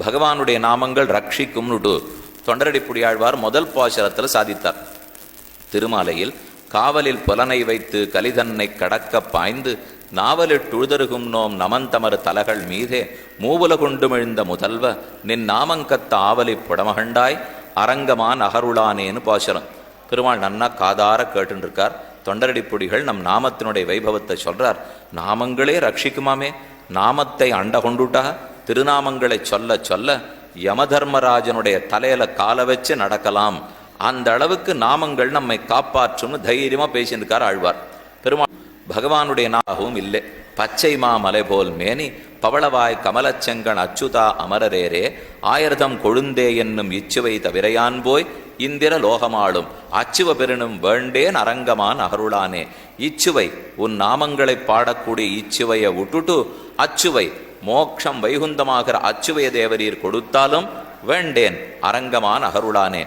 பகவானுடைய நாமங்கள் ரட்சிக்கும்னுட்டு தொண்டரடிப்புடியாழ்வார் முதல் பாசரத்தில் சாதித்தார். திருமாலையில் காவலில் புலனை வைத்து கலிதன்னை கடக்க பாய்ந்து நாவலிட்டுழுதருகும் நோம் நமந்தமர் தலகள் மீதே மூவுல கொண்டுமிழ்ந்த முதல்வ நின் நாமங்கத்த ஆவலி புடமகண்டாய் அரங்கமான் அகருளானேன்னு பாசுரம் பெருமாள் நன்னா காதார கேட்டுருக்கார் தொண்டரடிப்புடிகள் நம் நாமத்தினுடைய வைபவத்தை சொல்றார். நாமங்களே ரட்சிக்குமாமே நாமத்தை அண்ட கொண்டுட்டா திருநாமங்களை சொல்ல சொல்ல யமதர்மராஜனுடைய தலையில காலை வச்சு நடக்கலாம். அந்த அளவுக்கு நாமங்கள் நம்மை காப்பாற்றும்னு தைரியமா பேசியிருக்கார் ஆழ்வார். பெருமாள் பகவானுடைய நாகவும் இல்லை. பச்சை மாமலை போல் மேனி பவளவாய் கமலச்செங்கன் அச்சுதா அமரரேரே ஆயிரதம் கொழுந்தே என்னும் இச்சுவை தவிரையான் போய் இந்திர லோகமாளும் அச்சுவ பெருணும் வேண்டேன் அரங்கமான் அகருளானே. இச்சுவை உன் நாமங்களை பாடக்கூடிய இச்சுவையை விட்டுட்டு அச்சுவை மோக்ஷம் வைகுந்தமாகிற அச்சுவைய தேவரீர் கொடுத்தாலும் வேண்டேன் அரங்கமான் அகருளானே.